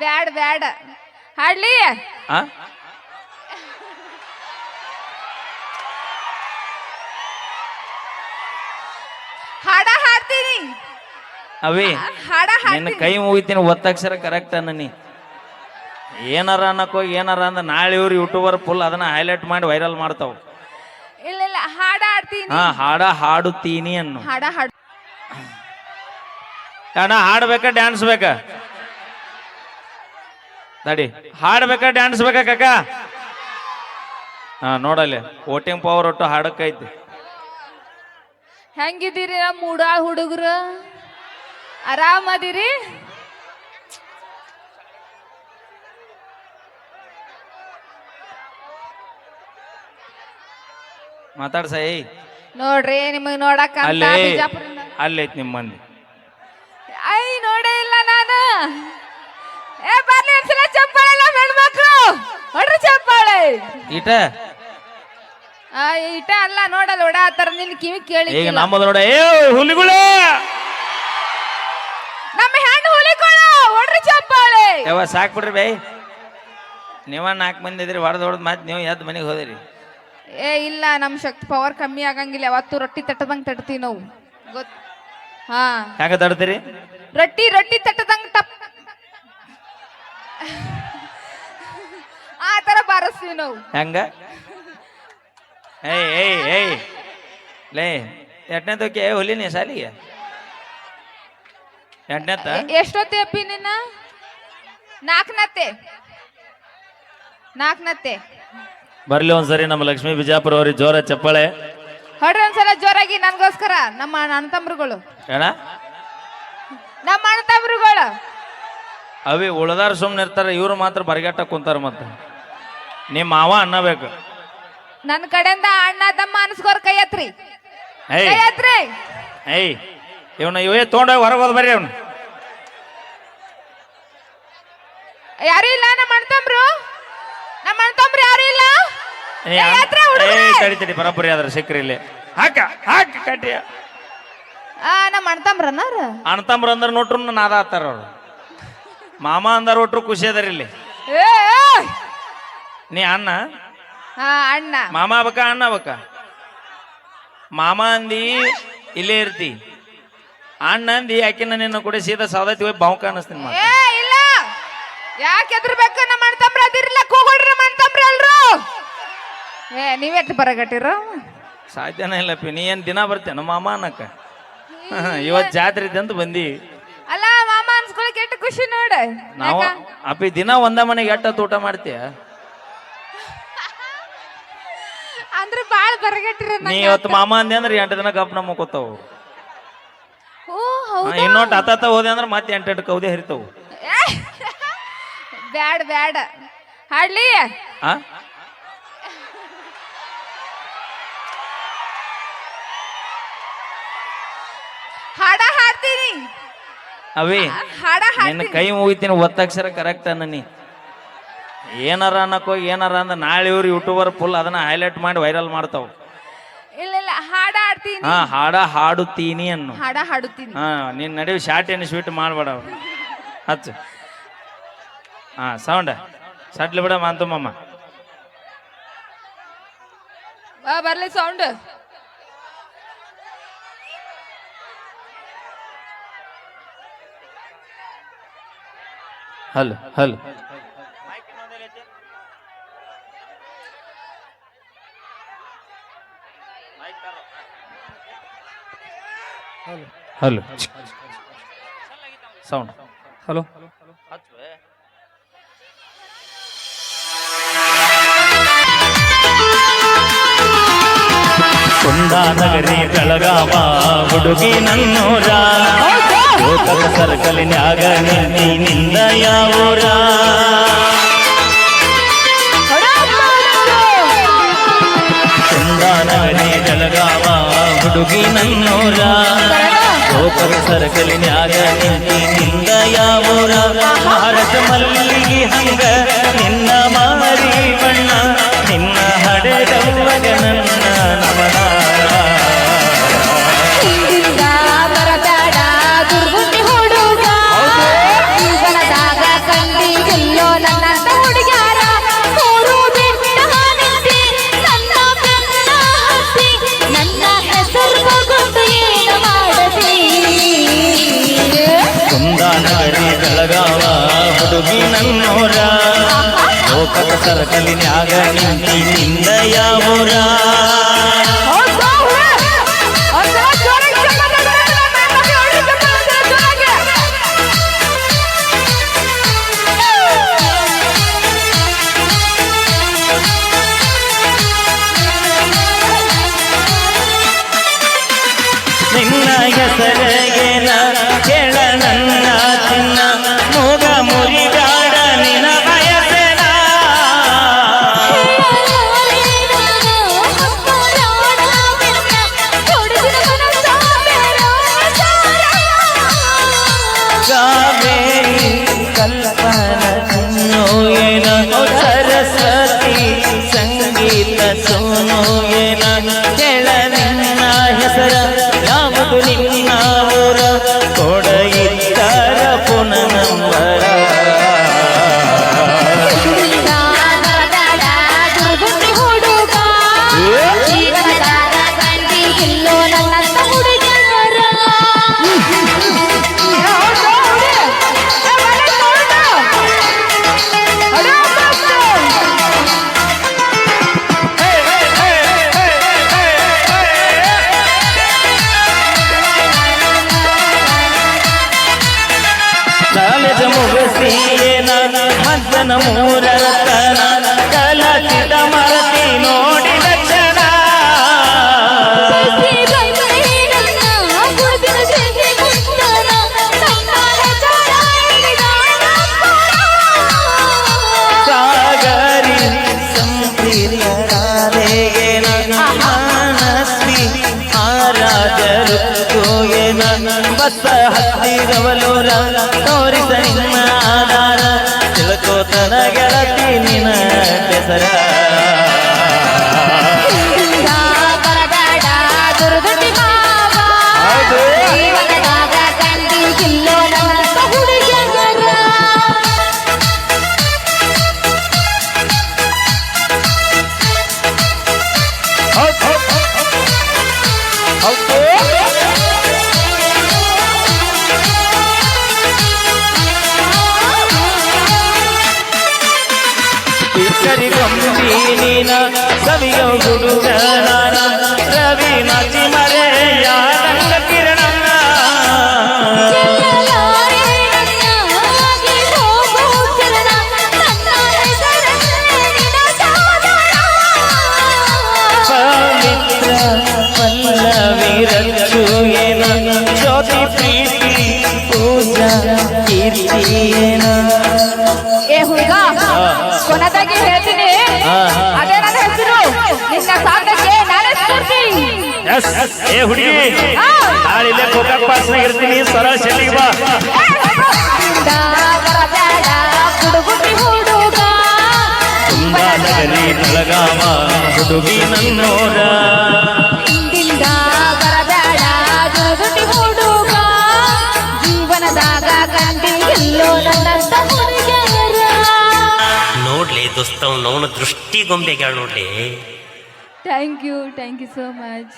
ಬ್ಯಾಡ ಬ್ಯಾಡ. ಹಾಡ್ಲಿ? ಆ? ಹಾಡ ಹಾಡ್ತೀನಿ. ಅವಿ ಹಾಡ ನಿನ್ನ ಹಾಡ್ತೀನಿ. ಕೈ ಮುಗಿತೀನಿ ಒತ್ತಕ್ಷರ ಕರೆಕ್ಟ್ ಅನ್ನ ನೀ. ಏನಾರ ಅನ್ನಕ್ಕೋ ಏನಾರ ಅಂದ ನಾಳೆ ಇವ್ರು ಯೂಟ್ಯೂಬರ್ ಫುಲ್ ಅದನ್ನ ಹೈಲೈಟ್ ಮಾಡಿ ವೈರಲ್ ಮಾಡ್ತಾವ. ಇಲ್ಲ ಇಲ್ಲ ಹಾಡ ಹಾಡ್ತೀನಿ. ಹಾ ಹಾಡ ಹಾಡುತ್ತೀನಿ ಅನ್ನು. ಹಾಡ ಹಾಡ್ ಅಣ್ಣ ಹಾಡ್ಬೇಕಾ ಡ್ಯಾನ್ಸ್ ಬೇಕಾ? ತಡಿ ಹಾಡ್ಬೇಕಾ ಡ್ಯಾನ್ಸ್ ಬೇಕಾ ಕಾಕ? ಹಾ ನೋಡಲ್ಲಿ. ವೋಟಿಂಗ್ ಪವರ್ ಒಟ್ಟು ಹಾಡಕ್ಕೈತಿ. ಹೆಂಗಿದ್ದೀರಿ ನಮ್ಮ ಹುಡ ಹುಡುಗರು? ಆರಾಮದಿರಿ? ಮಾತಾಡ್ಸ. ನೋಡ್ರಿ ನಿಮಗ್ ನೋಡಕ್ ಅಲ್ಲೇ ಅಲ್ಲಿ ಅಲ್ಲೈತಿ ನಿಮ್ಮ ಮಂದಿ ಐ ನೋಡೇ ಇಲ್ಲ ನಾನು ಏ ಬರ್ಲಿ ಒಂದ್ಸಲ ಚಪ್ಪಾಳೆ ನಮ್ಮ ಹೆಣ್ಮಕ್ಳು ಹೊಡ್ರಿ ಚಪ್ಪಾಳೆ. ಇಟ ಆ, ಇಟ ಅಲ್ಲ ನೋಡಲ್ಲ ಓಡಾತಾರ ನಿನ್ ಕಿವಿ ಕೇಳಿ ಈಗ ನಮ್ಮದು ನೋಡ. ಏ ಹುಲಿಗುಳ! ನಮ್ಮ ಹೆಣ್ಣು ಹುಲಿಗಳು ಹೊಡ್ರಿ ಚಪ್ಪಾಳೆ. ಯಾವ ಸಾಕ್ ಬಿಡ್ರಿ ಬೈ. ನೀವ ನಾಲ್ಕು ಮಂದಿ ಇದ್ರಿ ಹೊಡೆದ್ ಹೊಡೆದ್ ಮತ್ತೆ ನೀವು ಎದ್ದು ಮನೆಗೆ ಹೋದಿರಿ. ಏ ಇಲ್ಲ ನಮ್ಮ ಶಕ್ತಿ ಪವರ್ ಕಮ್ಮಿ ಆಗಂಗಿಲ್ಲ ಯಾವತ್ತು ರೊಟ್ಟಿ ತಟ್ಟದಂಗ್ ತಟ್ತೀವಿ ನಾವು. ಗೊತ್ತು ಹಾ. ಹೆಂಗ ತಡ್ತೀರಿ ರೊಟ್ಟಿ ರೊಟ್ಟಿ ತಟ್ಟದಂಗ್ ಟಪ್ ಆ ತರ ಬಾರಿಸ್ತೀವಿ ನಾವು. ಹೆಂಗ? ಏಯ್ ಏಯ್ ಏಯ್. ಲೇ ಎಟ್ನೇದಕ್ಕೆ ಹುಲಿನಿ ಸಾಲಿಗೆ? ಎಂಟನೇತ? ಎಷ್ಟೊತ್ತೆ ಅಪ್ಪಿ ನಿನ್ನ? ನಾಲ್ಕನತ್ತೆ. ನಾಲ್ಕನತ್ತೆ. ಬರ್ಲಿ ಒಂದ್ಸರಿ ನಮ್ಮ ಲಕ್ಷ್ಮೀ ಬಿಜಾಪುರ ಅವ್ರಿಗೆ ಜೋರ ಚಪ್ಪಾಳೆ. ಹೊಡ್ರಿ ಒಂದ್ಸಲ ಜೋರಾಗಿ ನನ್ಗೋಸ್ಕರ ನಮ್ಮ ಅಣ್ಣ ತಮ್ರುಗಳು. ಏನ? ನಮ್ಮ ಅಣ್ಣ ತಮ್ರುಗಳು. ಅವಿ ಉಳದಾರ ಸುಮ್ಮನೆ ಇರ್ತಾರೆ ಇವ್ರು ಮಾತ್ರ ಬರಗಟ್ಟ ಕುಂತಾರ ಮತ್ತೆ. ನಿಮ್ಮ ಮಾವ ಅನ್ನಬೇಕು. ನನ್ನ ಕಡೆಯಿಂದ ಅಣ್ಣ ತಮ್ಮ ಅನ್ಸ್ಕೋರ್ ಕೈ ಎತ್ರಿ. ಏಯ್. ಕೈ ಎತ್ರಿ. ಏಯ್ ಇವನ ಇವೇ ತೊಗೊಂಡೋಗಿ ಹೊರಗೆ ಹೋದ್ ಬರ್ರಿ ಅವನು. ಯಾರು ಇಲ್ಲ ನಮ್ಮ ಅಣ್ಣ ತಮ್ರು? ನಮ್ಮ ಅಣ್ಣ ತಮ್ರು ಯಾರು ಇಲ್ಲ? ಕೈ ಎತ್ರಿ ಹುಡುಗ್ರೆ. ತಡಿ ತಡಿ ಬರಬ್ಬರಿ ಅದ್ರ ಸಿಕ್ರಿ ಇಲ್ಲಿ. ಹಾಕ ಹಾಕ ಕಟ್ಟಿ ಆ ನಮ್ಮ ಅಣ್ಣ ತಮ್ರನಾರ ಅಣ್ತಂಬ್ರ ಅಂದ್ರೆ ನೋಟ್ರು ನಾದ ಆತಾರ ಅವ್ರು. ಮಾಮ ಅಂದಾರ ಒಟ್ರು ಖುಷಿ ಅದಾರ ಇಲ್ಲಿ. ಏ ಏ! ನೀ ಅಣ್ಣ? ಹಾ ಅಣ್ಣ. ಮಾಮ ಬಕ ಅಣ್ಣ ಬಕ ಮಾಮ ಅಂದಿ ಇಲ್ಲೇ ಇರ್ತಿ. ಅಣ್ಣ ಅಂದಿ ಯಾಕಿನ ನಿನ್ನ ಕೂಡ ಸೀದಾ ಸಾವತಿ ಹೋಗಿ ಬಾವು ಕಾಣಿಸ್ತೀನಿ ಏ ಇಲ್ಲ. ಯಾಕೆ ಎದ್ರಬೇಕು? ನಮ್ಮ ಅಣ್ಣ ತಮ್ರ ಅದಿರ್ಲಿಲ್ಲ ಕೂಗೊಡ್ರಿ ನಮ್ಮ ಅಣ್ಣ ತಮ್ರ ಎಲ್ರು. ಏ ನೀವೆಟ್ಟು ಬರಗಟ್ಟಿರೋ? ಸಾಧ್ಯನೇ ಇಲ್ಲಪ್ಪಿ ನೀ ಏನ್ ದಿನ ಬರ್ತೇನೆ ಮಾಮ ಅನ್ನಕ್ಕ? ಇವತ್ತು ಜಾತ್ರೆ ಇದೆ ಅಂತ ಬಂದಿ. ಅಲ್ಲ ಮಾಮ ಅನ್ಸ್ಕೊಳಕ್ ಎಷ್ಟು ಖುಷಿ ನೋಡ. ನಾವು ಅಪ್ಪಿ ದಿನ ಒಂದ ಮನೆಗೆ ಎಟ್ಟ ಊಟ ಮಾಡ್ತೀಯ? ಅಂದ್ರೆ ಬಾಳ ಬರಗಟ್ಟಿರ ನೀ ಇವತ್ತು ಮಾಮ ಅಂದೆ ಅಂದ್ರೆ ಎಂಟು ದಿನ ಗಪ್ ನಮ್ಮ ಕೂತಾವು. ಓ ಹೌದು? ಇನ್ನೊಟ್ಟು ಹೋದೆ ಅಂದ್ರೆ ಮತ್ತೆ ಎಂಟೆಂಟು ಕೌದೆ ಹರಿತಾವು. ಬ್ಯಾಡ ಬ್ಯಾಡ. ಹಾಡ್ಲಿ? ಆ? ಹಾಡ ಹಾಡ್ತೀನಿ. ಅವಿ ಹಾಡ ನಿನ್ನ ಹಾಡ್ತೀನಿ. ಕೈ ಮುಗಿತೀನಿ ಒತ್ತಕ್ಷರ ಕರೆಕ್ಟ್ ಅನ್ನ ನೀ ಏನಾರ ಅನ್ನಕ್ಕೋ ಏನಾರ ಅಂದ್ರೆ ನಾಳೆ ಇವ್ರು ಯೂಟ್ಯೂಬರ್ ಫುಲ್ ಅದನ್ನ ಹೈಲೈಟ್ ಮಾಡಿ ವೈರಲ್ ಮಾಡ್ತಾವ. ಇಲ್ಲ ಇಲ್ಲ ಹಾಡ ಹಾಡ್ತೀನಿ. ಹಾ ಹಾಡ ಹಾಡುತ್ತೀನಿ ಅನ್ನು. ಹಾಡ ಹಾಡುತ್ತೀನಿ. ಹಾ ನಿನ್ ನಡುವೆ ಶಾರ್ಟ್ ಏನು ಸ್ವೀಟ್ ಮಾಡ್ಬೇಡ. ಹಚ್ಚು ಹಾ ಸೌಂಡ್ ಸಡ್ಲಿ ಬಿಡ ಮಾಂತುಮಮ್ಮ ಬಾ ಬರ್ಲಿ ಸೌಂಡ್ ಹಲ್ ಹಲ್. Hello. Sound hello. Kundanagari Belagavi ಹುಡುಗಿ ನನ್ನೂರ. ಲೋಕದ ಸರ್ಕಲಿನ್ಯಾಗ ನಿಂದ ಯಾವೂರ. ಕುಂದಾನಗರಿ ಬೆಳಗಾವ ಹುಡುಗಿ ನನ್ನೂರ. ಲೋಕದ ಸರ್ಕಲಿನ್ಯಾಗ ನಿಂದ ಭಾರತ ಮಲ್ಲಿಗೆ ಹಂಗ ಚಪ್ಪಾಳೆ ಒಂದ್ಸಲ ಜೋರಾಗಿ. ನಿನ್ನ ಹೆಸರಿಗೇನ ಕೇಳ ನನ್ನ ಮಜ್ಜನ ಮೂರರತನ ಕಲಸಿದ ಮರತಿ ನೋಡಿ ಲಕ್ಷಣ ಸಾಗರಿ ಸಂಪ್ರೀತರಾರೇನ ಮಾನಸ್ವಿ ಆರಾಜರು ಬಸ ಹತ್ತಿರವಲೋರ ತಿಳ್ಕೋತನ ಗೆಳತಿ ನಿನ ಹೆಸರ ಹೌದು. ನೀನ ಸವಿಯೋ ಹುಡುಗ ನಾನ ರವಿ ನಾಚಿ ಮರೆಯ ಯಾರಂಗ ಕಿರಣ ಪವಿತ್ರ ಪಲ್ಲವಿ ರಚ್ಚು ಏನ? ಜ್ಯೋತಿ ಪೂಜಾ ಕೀರ್ತಿ ಏ ಹುಡುಗ, ಕೊನದಾಗಿ ಹೇಳ್ತೀನಿ. ಅದೇ ನನ್ನ ಹೆಸರು ನಿನ್ನ ಸಾಕಕ್ಕೆ ನಾನೇ ಸ್ಫೂರ್ತಿ. ಎಸ್ ಏ ಹುಡುಗಿ ನಾಳಿಲ್ಲೇ ಗೋಕಾಕ್ ಪಾಸ್ನಾಗ ಇರ್ತೀನಿ. ಸರಳ ಶೆಲ್ಲಿಗೆ ಬಾ. ಹುಡುಗುಟ್ಟಿ ಹುಡುಗ. ತುಂಬಾ ನಗರಿ ಬೆಳಗಾವ ಹುಡುಗಿ ನನ್ನೋರ. ಬರಬೇಡ ಹುಡುಗುಟ್ಟಿ ಹುಡುಗ. ಜೀವನದಾಗ ದೋಸ್ತ ದೃಷ್ಟಿ ಗೊಂಬೆಗ್ಯಾಳ ನೋಡ್ಲಿ. Thank you thank you so much